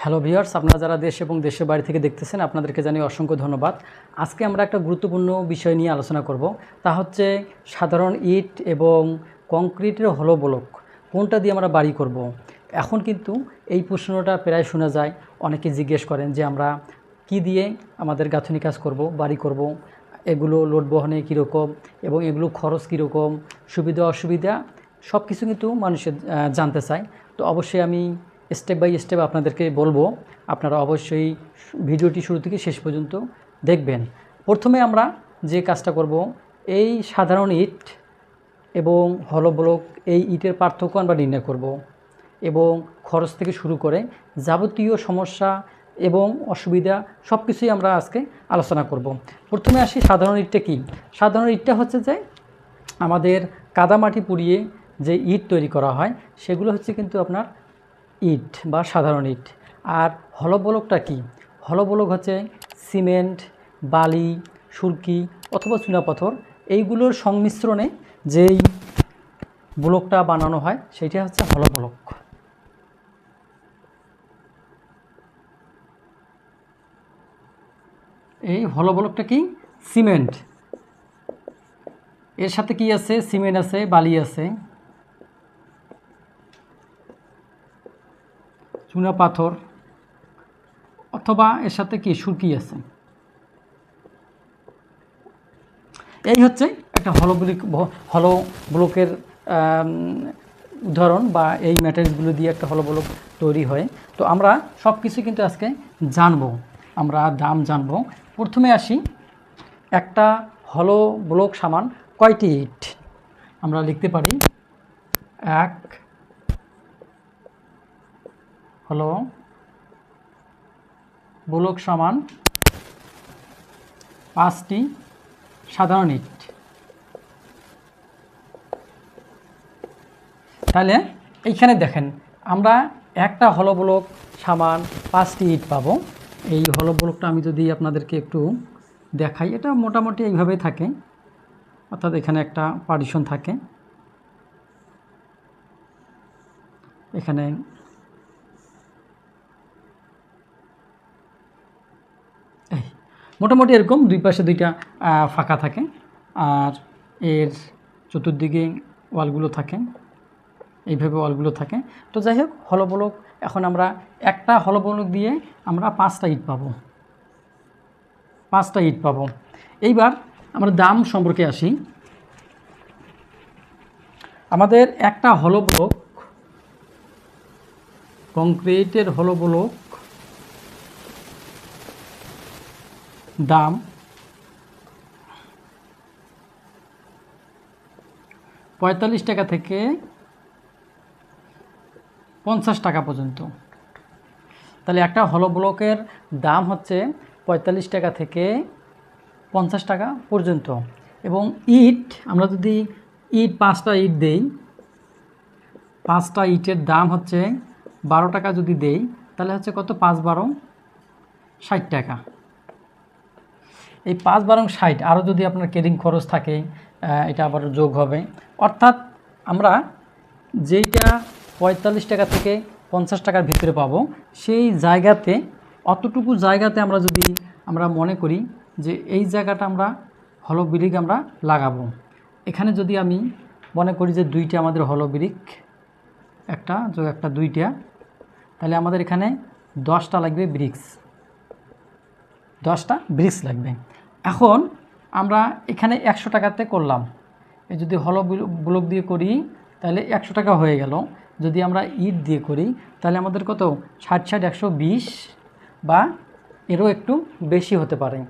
Hello viewers আপনারা যারা দেশ এবং দেশের বাড়ি থেকে দেখতেছেন, আপনাদেরকে জানিয়ে অসংখ্য ধন্যবাদ। আজকে আমরা একটা গুরুত্বপূর্ণ বিষয় নিয়ে আলোচনা করব। তা হচ্ছে সাধারণ ইট এবং কংক্রিটের হলো ব্লক। কোনটা দিয়ে আমরা বাড়ি করব। এখন কিন্তু এই প্রশ্নটা প্রায় শোনা যায়। অনেকে জিজ্ঞেস করেন যে আমরা কি দিয়ে আমাদের গাঁথনি কাজ করব, বাড়ি করব? এগুলো লোড বহনে কীরকম এবং এগুলো খরচ কীরকম? সুবিধা, অসুবিধা? সব কিছু কিন্তু মানুষের জানতে চায়। তো অবশ্যই আমি স্টেপ বাই স্টেপ আপনাদেরকে বলব, আপনারা অবশ্যই ভিডিওটি শুরু থেকে শেষ পর্যন্ত দেখবেন। প্রথমে আমরা যে কাজটা করব, এই সাধারণ ইট এবং হলো ব্লক এই ইটের পার্থক্য আমরা নির্ণয় করব এবং খরচ থেকে শুরু করে যাবতীয় সমস্যা এবং অসুবিধা সব কিছুই আমরা আজকে আলোচনা করব। প্রথমে আসি সাধারণ ইটটা কী? সাধারণ ইটটা হচ্ছে যে আমাদের কাদামাটি পুড়িয়ে যে ইট তৈরি করা হয়, সেগুলো হচ্ছে কিন্তু আপনার ইট বা সাধারণ ইট। আর হলবলকটা কি? হলবলক হচ্ছে সিমেন্ট, বালি, সুরকি অথবা চুনাপাথর এইগুলোর সংমিশ্রণে যেই ব্লকটা বানানো হয় সেটা হচ্ছে হলবলক। এই হলবলকটা কি? সিমেন্ট। এর সাথে কি আছে? সিমেন্ট আছে, বালি আছে। চুনা পাথর অথবা এর সাথে কি সুরকি আছে? এই হচ্ছে একটা হলো ব্লক হলো ব্লকের উদাহরণ বা এই ম্যাটেরিয়ালসগুলো দিয়ে একটা হলো ব্লক তৈরি হয়। তো আমরা সব কিছু কিন্তু আজকে জানব, আমরা দাম জানব। প্রথমে আসি, একটা হলো ব্লক সামান কয়টি ইট? আমরা লিখতে পারি এক হলো ব্লক সমান পাঁচটি সাধারণ ইট। তাহলে এইখানে দেখেন, আমরা একটা হলো ব্লক সামান পাঁচটি ইট পাবো। এই হলো ব্লকটা আমি যদি আপনাদেরকে একটু দেখাই, এটা মোটামুটি এইভাবেই থাকে, অর্থাৎ এখানে একটা পার্টিশন থাকে। এখানে এই, মোটামুটি এরকম দুই পাশে দুইটা ফাঁকা থাকে। আর এর চতুর্দিকে ওয়ালগুলো থাকে, এইভাবে ওয়ালগুলো থাকে। তো যাই হোক, হলবলক, এখন আমরা একটা হলবলক দিয়ে আমরা পাঁচটা ইট পাবো। পাঁচটা ইট পাবো। এইবার আমরা দাম সম্পর্কে আসি। আমাদের একটা হলো ব্লক কংক্রিটের হলো দাম। পঁয়তাল্লিশ টাকা থেকে পঞ্চাশ টাকা পর্যন্ত। তাহলে একটা হলো ব্লকের দাম হচ্ছে পঁয়তাল্লিশ টাকা থেকে পঞ্চাশ টাকা পর্যন্ত। এবং ইট, আমরা যদি ইট পাঁচটা ইট দেই, পাঁচটা ইটের দাম হচ্ছে বারো টাকা যদি দেই, তাহলে হচ্ছে কত? পাঁচ বারো ষাট টাকা। এই পাঁচ বারং ষাট, আরও যদি আপনার কেরিং খরচ থাকে এটা আবার যোগ হবে। অর্থাৎ আমরা যেইটা পঁয়তাল্লিশ টাকা থেকে পঞ্চাশ টাকার ভিতরে পাবো, সেই জায়গাতে, অতটুকু জায়গাতে আমরা যদি আমরা মনে করি যে এই জায়গাটা আমরা হলো ব্রিক আমরা লাগাবো। এখানে যদি আমি মনে করি যে দুইটা আমাদের হলো ব্রিক, একটা, যোগ একটা দুইটা, তাহলে আমাদের এখানে দশটা লাগবে ব্রিক্স। দশটা ব্রিক্স লাগবে। এখন আমরা এখানে একশো টাকাতে করলাম। যদি হলো ব্ল- ব্লক দিয়ে করি, তাহলে একশো টাকা হয়ে গেল। যদি আমরা ইট দিয়ে করি, তাহলে আমাদের কত? ষাট ষাট একশো বিশ বা এরও একটু বেশি হতে পারে।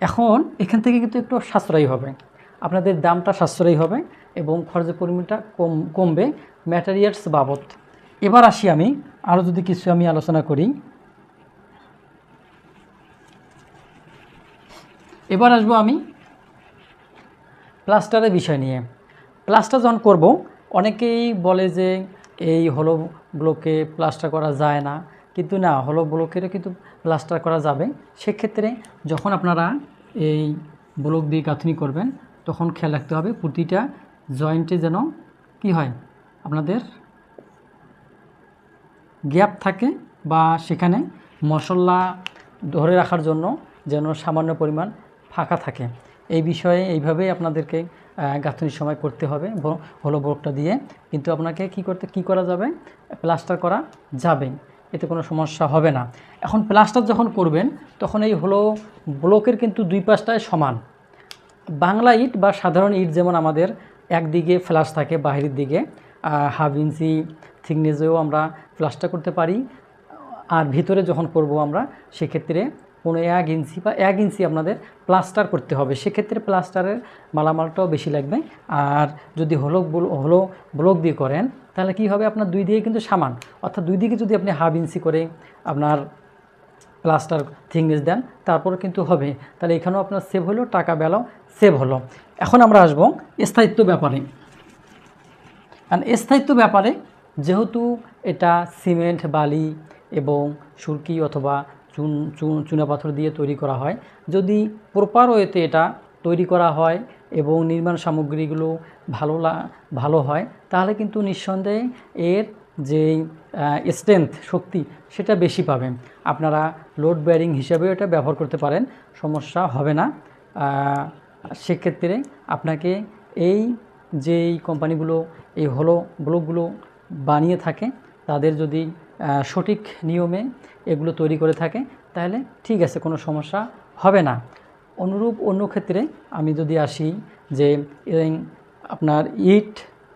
এখন এখান থেকে কিন্তু একটু সাশ্রয়ী হবে। আপনাদের দামটা সাশ্রয়ী হবে এবং খরচের পরিমাণটা কম কমবে ম্যাটেরিয়ালস বাবদ। এবার আসি আমি, আরও যদি কিছু আমি আলোচনা করি। এবার আসব আমি প্লাস্টারের বিষয় নিয়ে। প্লাস্টার যখন করব, অনেকেই বলে যে এই হলো ব্লকে প্লাস্টার করা যায় না। কিন্তু না হলো ব্লকেরও কিন্তু প্লাস্টার করা যাবে। সেক্ষেত্রে যখন আপনারা এই ব্লক দিয়ে গাঁথনি করবেন, তখন খেয়াল রাখতে হবে প্রতিটা জয়েন্টে যেন কি হয়, আপনাদের গ্যাপ থাকে বা সেখানে মশলা ধরে রাখার জন্য যেন সামান্য পরিমাণ ফাঁকা থাকে। এই বিষয়ে এইভাবেই আপনাদেরকে গাঁথনির সময় করতে হবে হলো বোর্ডটা দিয়ে। কিন্তু আপনাকে কি করতে, কি করা যাবে? প্লাস্টার করা যাবে। এতে কোনো সমস্যা হবে না। এখন প্লাস্টার যখন করবেন, তখন এই হলো ব্লকের কিন্তু দুই পাশটায় সমান। বাংলা ইট বা সাধারণ ইট যেমন আমাদের একদিকে ফ্লাশ থাকে বাহিরের দিকে হাফ ইঞ্চি থিকনেসেও আমরা প্লাস্টার করতে পারি। আর ভিতরে যখন করব আমরা, সেক্ষেত্রে পনেরো এক ইঞ্চি বা এক ইঞ্চি আপনাদের প্লাস্টার করতে হবে। সেক্ষেত্রে প্লাস্টারের মালামালটাও বেশি লাগবে। আর যদি হলো হলো ব্লক দিয়ে করেন, তাহলে কি হবে? আপনার দুই দিকে কিন্তু সমান। অর্থাৎ দুই দিকে যদি আপনি হাফ ইঞ্চি করে আপনার প্লাস্টার থিংস দেন তারপর কিন্তু হবে। তাহলে এখানেও আপনার সেভ হলো, টাকা বেলাও সেভ হলো। এখন আমরা আসব স্থায়িত্ব ব্যাপারে। আর স্থায়িত্ব ব্যাপারে যেহেতু এটা সিমেন্ট, বালি এবং সুরকি অথবা চুন চুন চুনাপাথর দিয়ে তৈরি করা হয়। যদি প্রপার ওয়েতে এটা তৈরি করা হয় এবং নির্মাণ সামগ্রীগুলো ভালো ভালো হয়, তাহলে কিন্তু নিঃসন্দেহে এর যে স্ট্রেংথ শক্তি, সেটা বেশি পাবেন। আপনারা লোড ব্যারিং হিসাবেও এটা ব্যবহার করতে পারেন, সমস্যা হবে না। সেক্ষেত্রে আপনাকে এই যেই কোম্পানিগুলো এই হলো ব্লকগুলো বানিয়ে থাকে, তাদের যদি সঠিক নিয়মে এগুলো তৈরি করে থাকে, তাহলে ঠিক আছে, কোনো সমস্যা হবে না। অনুরূপ অন্য ক্ষেত্রে আমি যদি আসি যে আপনার ইট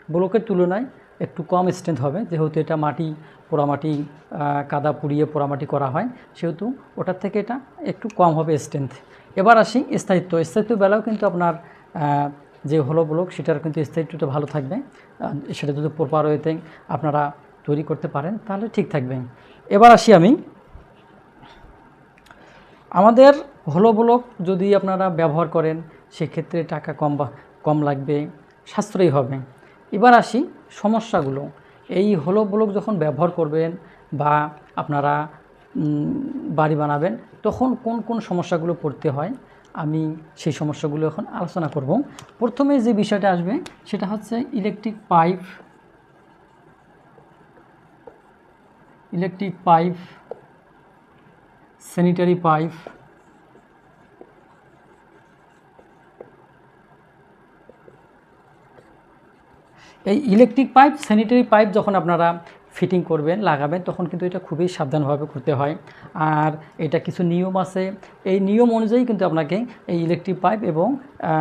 ব্লকের তুলনায় একটু কম স্ট্রেংথ হবে, যেহেতু এটা মাটি পোড়ামাটি কাদা পুড়িয়ে পোড়ামাটি করা হয়, সেহেতু ওটার থেকে এটা একটু কম হবে স্ট্রেংথ এবার আসি স্থায়িত্ব। স্থায়িত্ব বেলাও কিন্তু আপনার যে হলো ব্লক, সেটার কিন্তু স্থায়িত্বটা ভালো থাকবে। সেটা যদি প্রপার ওয়েতে আপনারা তৈরি করতে পারেন, তাহলে ঠিক থাকবে। এবার আসি আমি। আমাদের হলো ব্লক যদি আপনারা ব্যবহার করেন, সেক্ষেত্রে টাকা কম কম লাগবে, সাশ্রয়ী হবে। এবার আসি সমস্যাগুলো। এই হলো ব্লক যখন ব্যবহার করবেন বা আপনারা বাড়ি বানাবেন, তখন কোন কোন সমস্যাগুলো পড়তে হয়? আমি সেই সমস্যাগুলো এখন আলোচনা করব। প্রথমে যে বিষয়টা আসবে, সেটা হচ্ছে electric pipe electric pipe sanitary pipe এই ইলেকট্রিক পাইপ স্যানিটারি পাইপ যখন আপনারা ফিটিং করবেন, লাগাবেন, তখন কিন্তু এটা খুবই সাবধানভাবে করতে হয়। আর এটা কিছু নিয়ম আছে। এই নিয়ম অনুযায়ী কিন্তু আপনাকে এই ইলেকট্রিক পাইপ এবং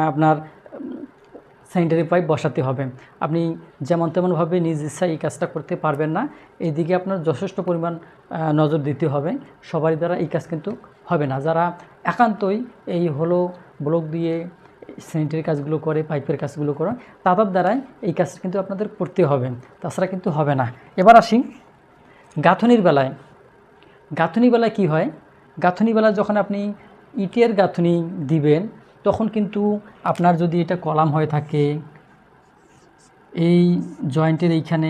আপনার স্যানিটারি পাইপ বসাতে হবে। আপনি যেমন তেমনভাবে নিজ ইচ্ছায় এই কাজটা করতে পারবেন না। এইদিকে আপনার যথেষ্ট পরিমাণ নজর দিতে হবে। সবারই দ্বারা এই কাজ কিন্তু হবে না। যারা একান্তই এই হলো ব্লক দিয়ে স্যানিটারি কাজগুলো করে পাইপের কাজগুলো করে, তাদের দ্বারাই এই কাজ কিন্তু আপনাদের করতে হবে। তাছাড়া কিন্তু হবে না। এবার আসি গাঁথনির বেলায়। গাঁথনি বেলায় কি হয়? গাঁথনি বেলায় যখন আপনি ইটের গাঁথনি দিবেন তখন কিন্তু আপনার যদি এটা কলাম হয়ে থাকে, এই জয়েন্টের এইখানে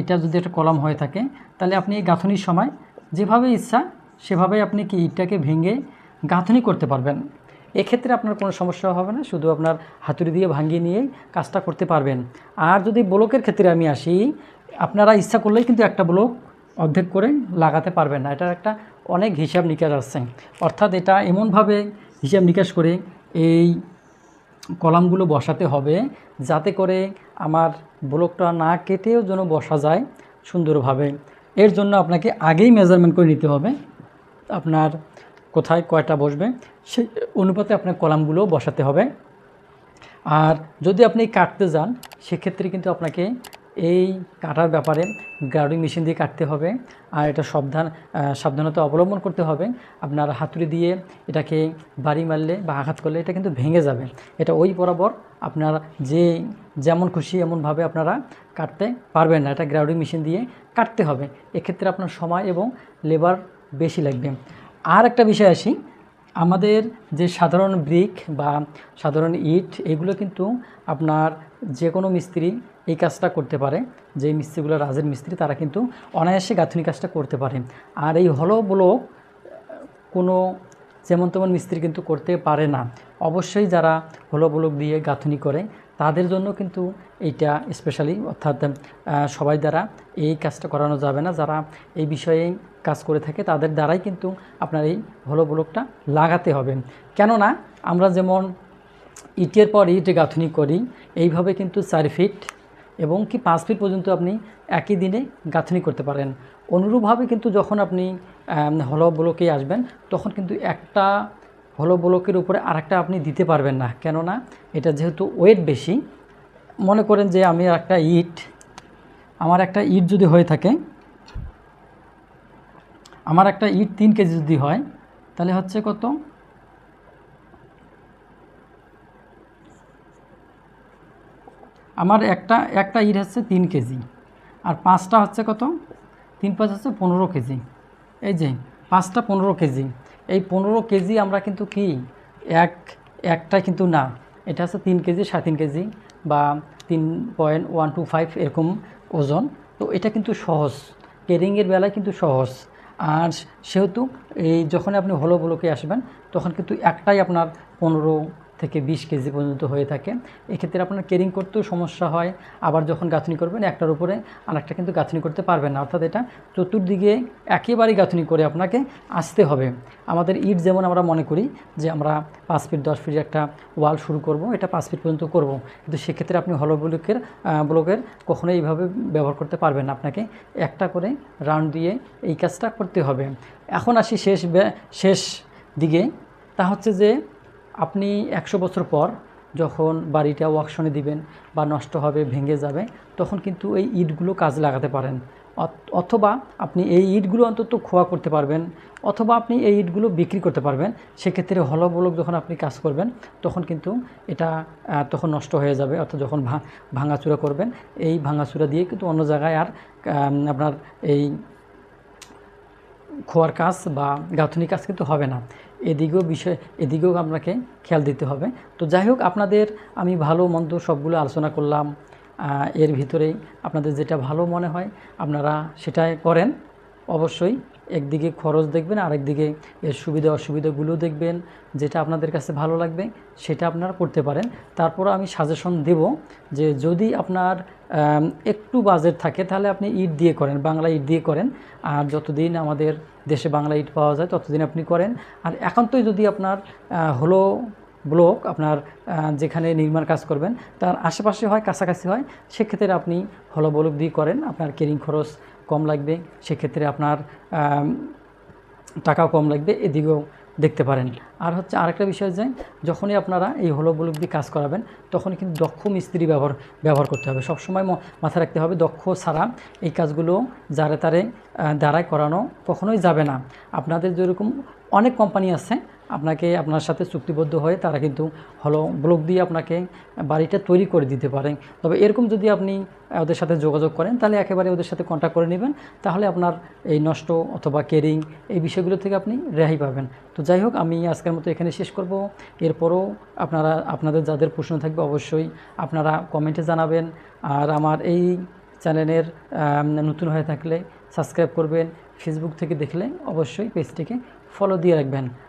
এটা যদি একটা কলাম হয়ে থাকে, তাহলে আপনি এই গাঁথনির সময় যেভাবে ইচ্ছা সেভাবে আপনি কি ইটটাকে ভেঙে গাঁথনি করতে পারবেন। এক্ষেত্রে আপনার কোনো সমস্যা হবে না, শুধু আপনার হাতুড়ি দিয়ে ভাঙিয়ে নিয়ে কাজটা করতে পারবেন। আর যদি ব্লকের ক্ষেত্রে আমি আসি, আপনারা ইচ্ছা করলেই কিন্তু একটা ব্লক অর্ধেক করে লাগাতে পারবেন না। এটার একটা অনেক হিসাব নিকাশ আছে। অর্থাৎ এটা এমনভাবে হিসাব নিকাশ করে এই কলামগুলো বসাতে হবে যাতে করে আমার ব্লকটা না কেটেও যেন বসা যায় সুন্দরভাবে। এর জন্য আপনাকে আগেই মেজারমেন্ট করে নিতে হবে আপনার কোথায় কয়টা বসবে। সেই অনুপাতে আপনার কলামগুলো বসাতে হবে। আর যদি আপনি কাটতে যান, সেক্ষেত্রে কিন্তু আপনাকে এই কাটার ব্যাপারে গ্রাউন্ডিং মেশিন দিয়ে কাটতে হবে আর এটা সাবধান সাবধানতা অবলম্বন করতে হবে। আপনার হাতুড়ি দিয়ে এটাকে বাড়ি মারলে বা আঘাত করলে এটা কিন্তু ভেঙে যাবে। এটা ওই বরাবর আপনার যে যেমন খুশি এমনভাবে আপনারা কাটতে পারবেন না। এটা গ্রাউন্ডিং মেশিন দিয়ে কাটতে হবে। এক্ষেত্রে আপনার সময় এবং লেবার বেশি লাগবে। আর একটা বিষয় আসি আমাদের যে সাধারণ ব্রিক বা সাধারণ ইট, এগুলো কিন্তু আপনার যে কোনো মিস্ত্রি এই কাজটা করতে পারে। যে মিস্ত্রিগুলো রাজের মিস্ত্রি, তারা কিন্তু অনায়াসে গাঁথনি কাজটা করতে পারে আর এই হলো ব্লক কোনো যেমন তেমন মিস্ত্রি কিন্তু করতে পারে না। অবশ্যই যারা হলো ব্লক দিয়ে গাঁথনি করে তাদের জন্য কিন্তু এইটা স্পেশালি অর্থাৎ সবাই দ্বারা এই কাজটা করানো যাবে না। যারা এই বিষয়ে কাজ করে থাকে, তাদের দ্বারাই কিন্তু আপনার এই হলো ব্লকটা লাগাতে হবে। কেননা আমরা যেমন ইটের পর ইট গাঁথনি করি, এইভাবে কিন্তু চার ফিট এবং কি পাঁচ ফিট পর্যন্ত আপনি একই দিনে গাঁথনি করতে পারেন। অনুরূপভাবে কিন্তু যখন আপনি হলো ব্লকে আসবেন, তখন কিন্তু একটা হলো ব্লকের উপরে আরেকটা আপনি দিতে পারবেন না। কেননা এটা যেহেতু ওয়েট বেশি, মনে করেন যে আমি একটা ইট, আমার একটা ইট যদি হয়ে থাকে, আমার একটা ইট তিন কেজি যদি হয়, তাহলে হচ্ছে কত? আমার একটা একটা ইট হচ্ছে তিন কেজি, আর পাঁচটা হচ্ছে কত? তিন পাঁচ হচ্ছে পনেরো কেজি। এই যে, পাঁচটা পনেরো কেজি। এই পনেরো কেজি আমরা কিন্তু কি? এক, একটা কিন্তু না। এটা হচ্ছে তিন কেজি, সাড়ে তিন কেজি বা তিন পয়েন্ট ওয়ান টু ফাইভ এরকম ওজন। তো এটা কিন্তু সহজ। কেরিংয়ের বেলায় কিন্তু সহজ। আর সেহেতু এই যখন আপনি হলো বলোকে আসবেন, তখন কিন্তু একটাই আপনার পনেরো থেকে বিশ কেজি পর্যন্ত হয়ে থাকে। এক্ষেত্রে আপনার কেরিং করতেও সমস্যা হয়। আবার যখন গাঁথনি করবেন, একটার উপরে আরেকটা কিন্তু গাঁথনি করতে পারবেন না। অর্থাৎ এটা চতুর্দিকে একেবারেই গাঁথনি করে আপনাকে আসতে হবে। আমাদের ইট যেমন আমরা মনে করি যে আমরা পাঁচ ফিট, দশ ফিট একটা ওয়াল শুরু করব, এটা পাঁচ ফিট পর্যন্ত করব। কিন্তু সেক্ষেত্রে আপনি হলো ব্লকের ব্লকের কখনোই এইভাবে ব্যবহার করতে পারবেন না। আপনাকে একটা করে রাউন্ড দিয়ে এই কাজটা করতে হবে। এখন আসি শেষ শেষ দিকে। তা হচ্ছে যে আপনি একশো বছর পর যখন বাড়িটা ওয়াকশনে দিবেন বা নষ্ট হবে, ভেঙে যাবে, তখন কিন্তু এই ইটগুলো কাজে লাগাতে পারেন। অথ- অথবা আপনি এই ইটগুলো অন্তত খোয়া করতে পারবেন, অথবা আপনি এই ইটগুলো বিক্রি করতে পারবেন। সেক্ষেত্রে হলো বলক যখন আপনি কাজ করবেন, তখন কিন্তু এটা তখন নষ্ট হয়ে যাবে। অর্থাৎ যখন ভাঙাচুরা করবেন, এই ভাঙাচুরা দিয়ে কিন্তু অন্য জায়গায় আর আপনার এই খোয়ার কাজ বা গাঁথনি কাজ কিন্তু হবে না। এদিকেও বিষয়, এদিকেও আপনাকে খেয়াল দিতে হবে। তো যাই হোক, আপনাদের আমি ভালো মন্দ সবগুলো আলোচনা করলাম। এর ভিতরেই আপনাদের যেটা ভালো মনে হয় আপনারা সেটাই করেন। অবশ্যই একদিকে খরচ দেখবেন, আরেকদিকে এর সুবিধা অসুবিধাগুলো দেখবেন, যেটা আপনাদের কাছে ভালো লাগবে, সেটা আপনারা করতে পারেন। তারপর আমি সাজেশন দেব যে যদি আপনার একটু বাজেট থাকে, তাহলে আপনি ইট দিয়ে করেন, বাংলা ইট দিয়ে করেন। আর যতদিন আমাদের দেশে বাংলা ইট পাওয়া যায়, ততদিন আপনি করেন। আর একান্তই যদি আপনার হলো ব্লক, আপনার যেখানে নির্মাণ কাজ করবেন, তার আশেপাশে হয়, কাছাকাছি হয়, সেক্ষেত্রে আপনি হলো ব্লক দিয়ে করেন। আপনার কেরিং খরচ কম লাগবে, সেক্ষেত্রে আপনার টাকাও কম লাগবে, এদিকেও দেখতে পারেন। আর হচ্ছে আরেকটা বিষয় যে, যখনই আপনারা এই হলো ব্লক দিয়ে কাজ করাবেন তখন কিন্তু দক্ষ মিস্ত্রি ব্যবহার ব্যবহার করতে হবে। সবসময় মাথায় রাখতে হবে, দক্ষ ছাড়া এই কাজগুলো যারে তারে দ্বারাই করানো কখনোই যাবে না। আপনাদের যেরকম অনেক কোম্পানি আছে আপনাকে আপনার সাথে চুক্তিবদ্ধ হয়ে তারা কিন্তু হলো ব্লক দিয়ে আপনাকে বাড়িটা তৈরি করে দিতে পারে। তবে এরকম যদি আপনি ওদের সাথে যোগাযোগ করেন, তাহলে একেবারে ওদের সাথে কন্ট্যাক্ট করে নেবেন, তাহলে আপনার এই নষ্ট অথবা কেরিং এই বিষয়গুলো থেকে আপনি রেহাই পাবেন। তো যাই হোক, আমি আজকের মতো এখানে শেষ করব। এরপরও আপনারা, আপনাদের যাদের প্রশ্ন থাকবে অবশ্যই আপনারা কমেন্টে জানাবেন। আর আমার এই চ্যানেলের নতুন হয়ে থাকলে সাবস্ক্রাইব করবেন। ফেসবুক থেকে দেখলে অবশ্যই পেজটিকে ফলো দিয়ে রাখবেন।